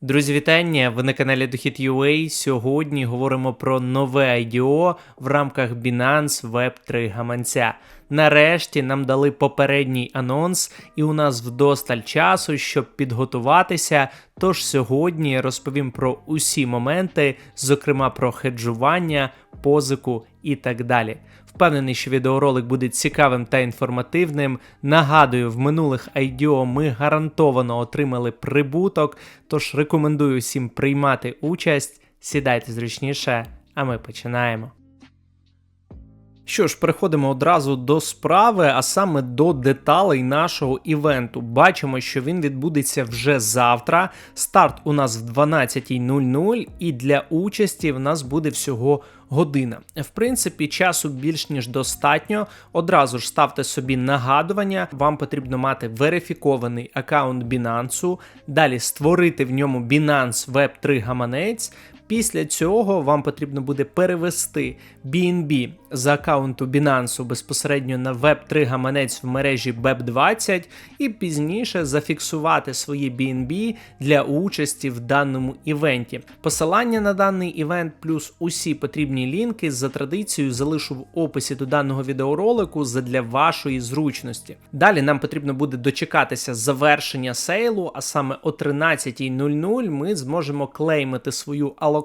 Друзі, вітання! Ви на каналі Дохід UA. Сьогодні говоримо про нове IDO в рамках Binance Web 3 гаманця. Нарешті нам дали попередній анонс, і у нас вдосталь часу, щоб підготуватися. Тож сьогодні розповім про усі моменти, зокрема про хеджування, позику і так далі. Впевнений, що відеоролик буде цікавим та інформативним. Нагадую, в минулих IDO ми гарантовано отримали прибуток, тож рекомендую всім приймати участь. Сідайте зручніше, а ми починаємо. Що ж, переходимо одразу до справи, а саме до деталей нашого івенту. Бачимо, що він відбудеться вже завтра. Старт у нас в 12.00, і для участі в нас буде всього година. В принципі, часу більш ніж достатньо. Одразу ж ставте собі нагадування. Вам потрібно мати верифікований аккаунт Binance, далі створити в ньому Binance Web 3 гаманець. Після цього вам потрібно буде перевести BNB з аккаунту Binance безпосередньо на Web3 гаманець в мережі BEP20 і пізніше зафіксувати свої BNB для участі в даному івенті. Посилання на даний івент плюс усі потрібні лінки за традицією залишу в описі до даного відеоролику задля вашої зручності. Далі нам потрібно буде дочекатися завершення сейлу, а саме о 13.00 ми зможемо клеймити свою алокацію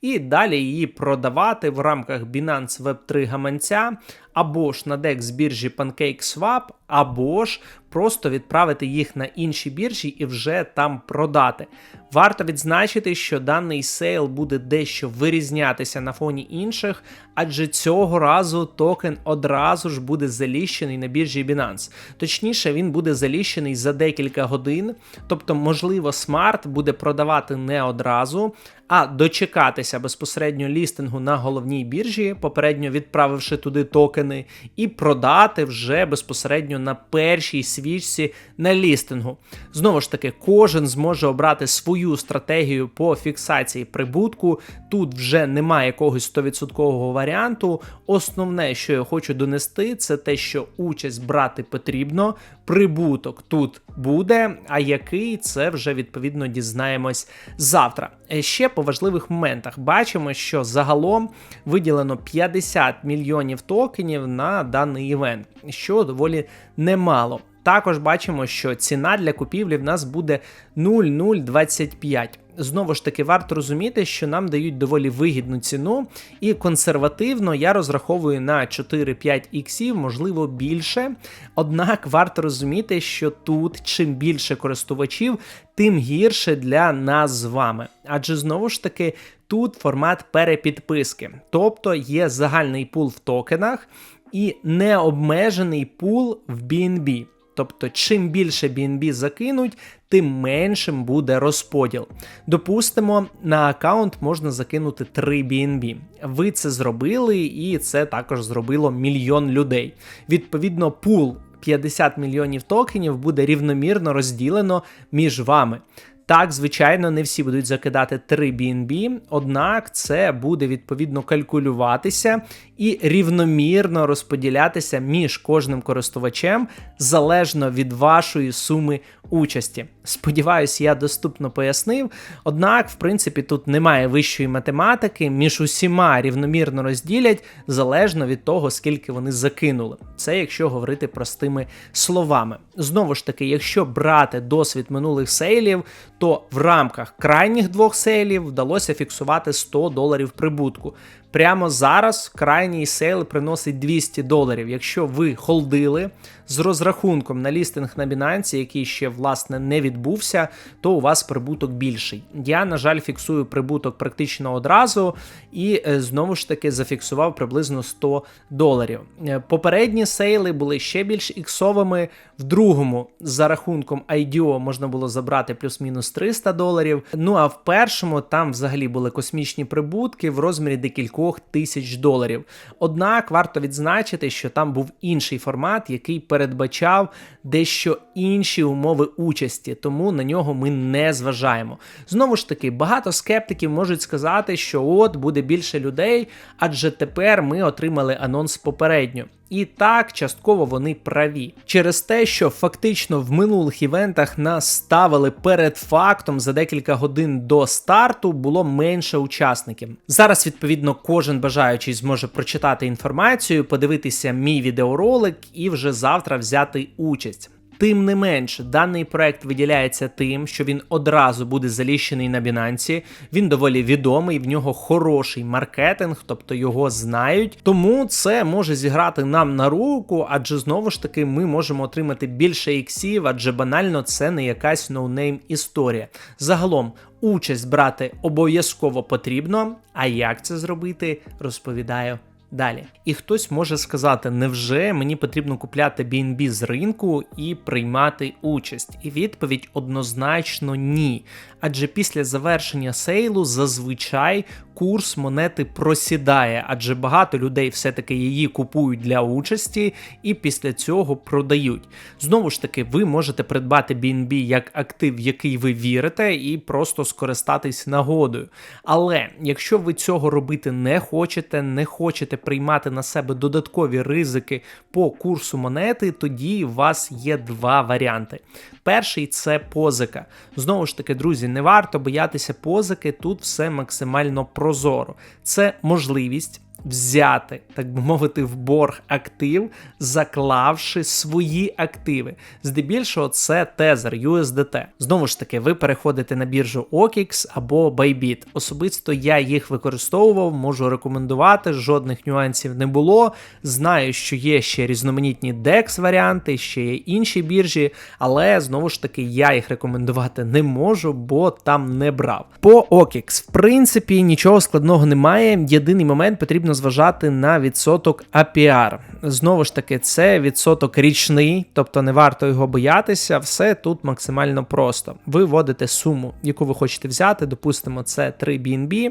і далі її продавати в рамках Binance Web3 гаманця або ж на DEX біржі PancakeSwap, або ж просто відправити їх на інші біржі і вже там продати. Варто відзначити, що даний сейл буде дещо вирізнятися на фоні інших, адже цього разу токен одразу ж буде заліщений на біржі Binance. Точніше, він буде заліщений за декілька годин, тобто, можливо, смарт буде продавати не одразу, а дочекатися безпосередньо лістингу на головній біржі, попередньо відправивши туди токени, і продати вже безпосередньо на першій свічці на лістингу. Знову ж таки, кожен зможе обрати свою стратегію по фіксації прибутку. Тут вже немає якогось 100% варіанту. Основне, що я хочу донести, це те, що участь брати потрібно. Прибуток тут буде, а який це вже відповідно дізнаємось завтра. Е, ще по важливих моментах бачимо, що загалом виділено 50 мільйонів токенів на даний івент, що доволі немало. Також бачимо, що ціна для купівлі в нас буде 0,025. Знову ж таки, варто розуміти, що нам дають доволі вигідну ціну, і консервативно я розраховую на 4-5 іксів, можливо, більше. Однак варто розуміти, що тут чим більше користувачів, тим гірше для нас з вами. Адже знову ж таки, тут формат перепідписки, тобто є загальний пул в токенах і необмежений пул в BNB. Тобто, чим більше BNB закинуть, тим меншим буде розподіл. Допустимо, на аккаунт можна закинути 3 BNB. Ви це зробили, і це також зробило мільйон людей. Відповідно, пул 50 мільйонів токенів буде рівномірно розділено між вами. Так, звичайно, не всі будуть закидати 3 BNB, однак це буде відповідно калькулюватися і рівномірно розподілятися між кожним користувачем залежно від вашої суми участі. Сподіваюсь, я доступно пояснив. Однак, в принципі, тут немає вищої математики, між усіма рівномірно розділять залежно від того, скільки вони закинули. Це якщо говорити простими словами. Знову ж таки, якщо брати досвід минулих сейлів, то в рамках крайніх двох сейлів вдалося фіксувати 100 доларів прибутку. Прямо зараз крайній сейл приносить 200 доларів. Якщо ви холдили з розрахунком на лістинг на Binance, який ще власне не відбувся, то у вас прибуток більший. Я, на жаль, фіксую прибуток практично одразу і е, знову ж таки зафіксував приблизно 100 доларів. Е, попередні сейли були ще більш іксовими. В другому за рахунком IDO можна було забрати плюс-мінус 300 доларів. Ну а в першому там взагалі були космічні прибутки в розмірі декількох тисяч доларів. Однак варто відзначити, що там був інший формат, який передбачав дещо інші умови участі, тому на нього ми не зважаємо. Знову ж таки, багато скептиків можуть сказати, що от буде більше людей, адже тепер ми отримали анонс попередньо. І так, частково вони праві. Через те, що фактично в минулих івентах нас ставили перед фактом за декілька годин до старту, було менше учасників. Зараз, відповідно, кожен бажаючий зможе прочитати інформацію, подивитися мій відеоролик і вже завтра взяти участь. Тим не менш, даний проект виділяється тим, що він одразу буде заліщений на Binance, Він доволі відомий, в нього хороший маркетинг, тобто його знають. Тому це може зіграти нам на руку, адже знову ж таки ми можемо отримати більше іксів, адже банально це не якась ноунейм історія. Загалом. Участь брати обов'язково потрібно. А як це зробити, розповідаю Далі, і хтось може сказати, невже мені потрібно купляти BNB з ринку і приймати участь? І відповідь однозначно ні. Адже після завершення сейлу зазвичай курс монети просідає, адже багато людей все-таки її купують для участі і після цього продають. Знову ж таки, ви можете придбати BNB як актив, в який ви вірите, і просто скористатись нагодою. Але якщо ви цього робити не хочете, не хочете приймати на себе додаткові ризики по курсу монети, тоді у вас є два варіанти. Перший це позика. Знову ж таки, друзі, не варто боятися позики, тут все максимально прозоро. Це можливість взяти, так би мовити, в борг актив, заклавши свої активи. Здебільшого, це тезер USDT. Знову ж таки, ви переходите на біржу OKX або Bybit. Особисто я їх використовував, можу рекомендувати, жодних нюансів не було. Знаю, що є ще різноманітні DEX варіанти, ще є інші біржі, але знову ж таки я їх рекомендувати не можу, бо там не брав. По OKX, в принципі, нічого складного немає. Єдиний момент потрібно зважати на відсоток APR. Знову ж таки, це відсоток річний, тобто не варто його боятися. Все тут максимально просто. Ви вводите суму, яку ви хочете взяти, допустимо, це 3 BNB,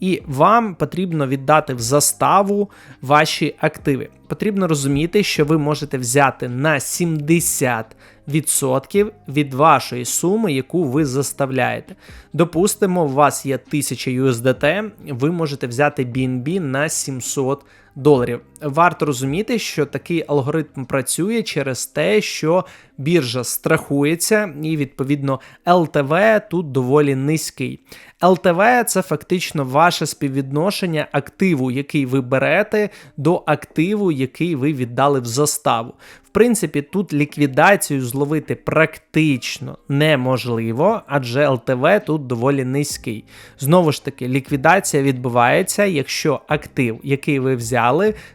і вам потрібно віддати в заставу ваші активи. Потрібно розуміти, що ви можете взяти на 70% від вашої суми, яку ви заставляєте. Допустимо, у вас є 1000 USDT, ви можете взяти BNB на 700 доларів. Варто розуміти, що такий алгоритм працює через те, що біржа страхується, і відповідно LTV тут доволі низький. LTV це фактично ваше співвідношення активу, який ви берете, до активу, який ви віддали в заставу. В принципі, тут ліквідацію зловити практично неможливо, адже ЛТВ тут доволі низький. Знову ж таки, ліквідація відбувається, якщо актив, який ви взяли,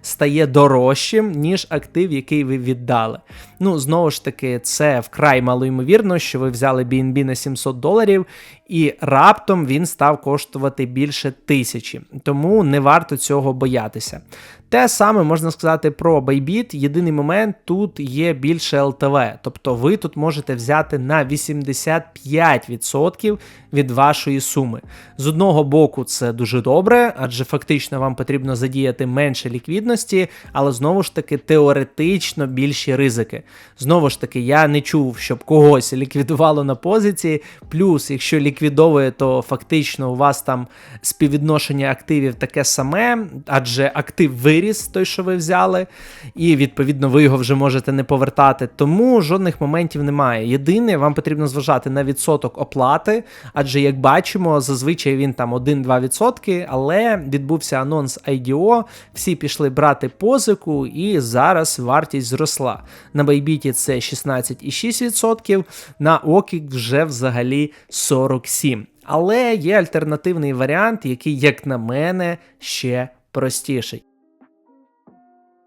стає дорожчим, ніж актив, який ви віддали. Ну, знову ж таки, це вкрай малоймовірно, що ви взяли BNB на 700 доларів, і раптом він став коштувати більше тисячі. Тому не варто цього боятися. Те саме можна сказати про Bybit. Єдиний момент тут є більше LTV, тобто ви тут можете взяти на 85% від вашої суми. З одного боку, це дуже добре, адже фактично вам потрібно задіяти менше ліквідності, але знову ж таки теоретично більші ризики. Знову ж таки, я не чув, щоб когось ліквідувало на позиції. Плюс, якщо ліквідовує, то фактично у вас там співвідношення активів таке саме, адже актив виріс, той, що ви взяли, і відповідно ви його вже можете не повертати. Тому жодних моментів немає. Єдине, вам потрібно зважати на відсоток оплати, адже як бачимо, зазвичай він там 1-2%, але відбувся анонс IDO, всі пішли брати позику, і зараз вартість зросла. На Bybit це 16,6%, на OKX вже взагалі 47%. Але є альтернативний варіант, який, як на мене, ще простіший.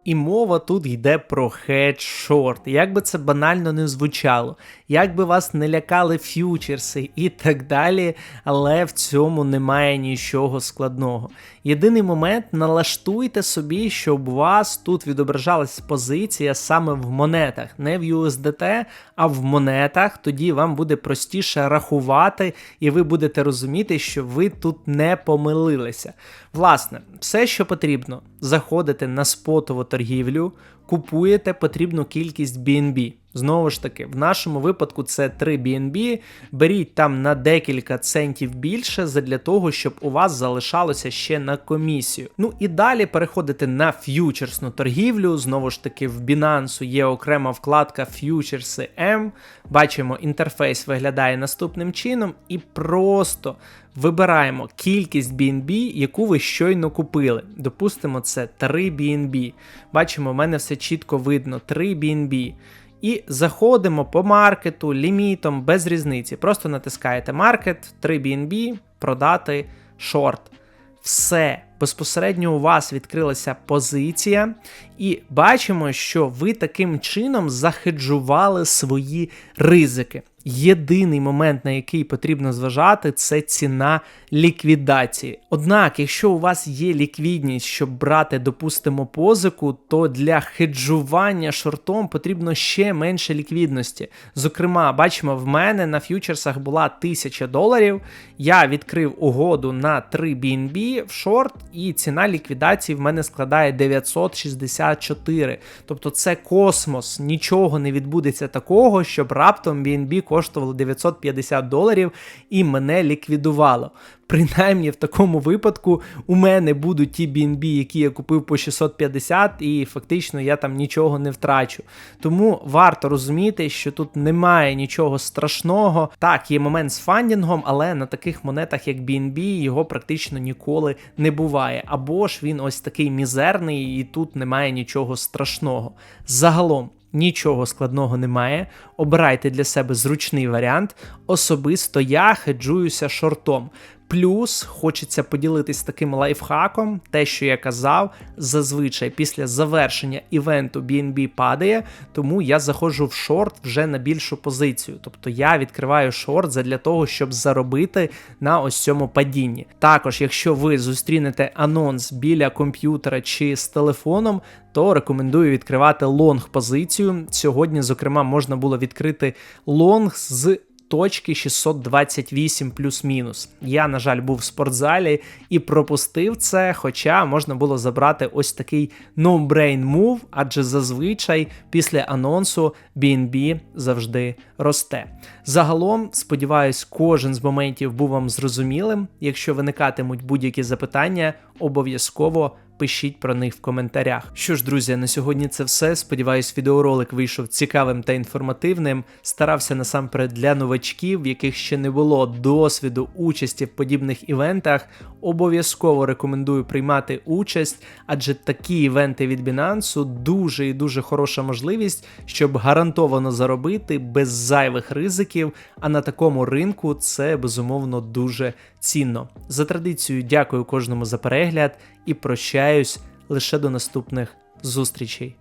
І мова тут йде про хедж-шорт. Як би це банально не звучало, як би вас не лякали ф'ючерси і так далі, але в цьому немає нічого складного. Єдиний момент налаштуйте собі, щоб у вас тут відображалась позиція саме в монетах, не в USDT, а в монетах. Тоді вам буде простіше рахувати, і ви будете розуміти, що ви тут не помилилися. Власне, все, що потрібно, заходити на спотову торгівлю купуєте потрібну кількість BNB. Знову ж таки, в нашому випадку це 3 BNB. Беріть там на декілька центів більше для того, щоб у вас залишалося ще на комісію. Ну і далі переходите на ф'ючерсну торгівлю. Знову ж таки, в Binance є окрема вкладка Ф'ючерси M. Бачимо, інтерфейс виглядає наступним чином, і просто вибираємо кількість BNB, яку ви щойно купили. Допустимо, це 3 BNB. Бачимо, в мене все чітко видно: 3 BNB. І заходимо по маркету, лімітом, без різниці. Просто натискаєте маркет, 3 BNB, продати шорт. Все, безпосередньо у вас відкрилася позиція, і бачимо, що ви таким чином захеджували свої ризики. Єдиний момент, на який потрібно зважати, це ціна ліквідації. Однак, якщо у вас є ліквідність, щоб брати, допустимо, позику, то для хеджування шортом потрібно ще менше ліквідності. Зокрема, бачимо, в мене на ф'ючерсах була 1000 доларів. Я відкрив угоду на 3 BNB в шорт, і ціна ліквідації в мене складає 964. Тобто це космос, нічого не відбудеться такого, щоб раптом BNB коштувало 950 доларів і мене ліквідувало. Принаймні в такому випадку у мене будуть ті BNB, які я купив по 650, і фактично я там нічого не втрачу. Тому варто розуміти, що тут немає нічого страшного. Так, є момент з фандінгом, але на таких монетах, як BNB, його практично ніколи не буває. Або ж він ось такий мізерний, і тут немає нічого страшного. Загалом. Нічого складного немає. Обирайте для себе зручний варіант. Особисто я хеджуюся шортом. Плюс хочеться поділитись таким лайфхаком, те, що я казав, зазвичай після завершення івенту BNB падає, тому я заходжу в шорт вже на більшу позицію. Тобто я відкриваю шорт для того, щоб заробити на ось цьому падінні. Також, якщо ви зустрінете анонс біля комп'ютера чи з телефоном, то рекомендую відкривати лонг позицію. Сьогодні, зокрема, можна було відкрити лонг з точки 628 плюс-мінус. Я, на жаль, був в спортзалі і пропустив це, хоча можна було забрати ось такий no-brain move, адже зазвичай після анонсу BNB завжди росте. Загалом, сподіваюсь, кожен з моментів був вам зрозумілим. Якщо виникатимуть будь-які запитання, обов'язково пишіть про них в коментарях. Що ж, друзі, на сьогодні це все. Сподіваюсь, відеоролик вийшов цікавим та інформативним. Старався насамперед для новачків, в яких ще не було досвіду участі в подібних івентах. Обов'язково рекомендую приймати участь, адже такі івенти від Binance дуже і дуже хороша можливість, щоб гарантовано заробити без зайвих ризиків. А на такому ринку це безумовно дуже цінно. За традицією, дякую кожному за перегляд і прощаюсь лише до наступних зустрічей.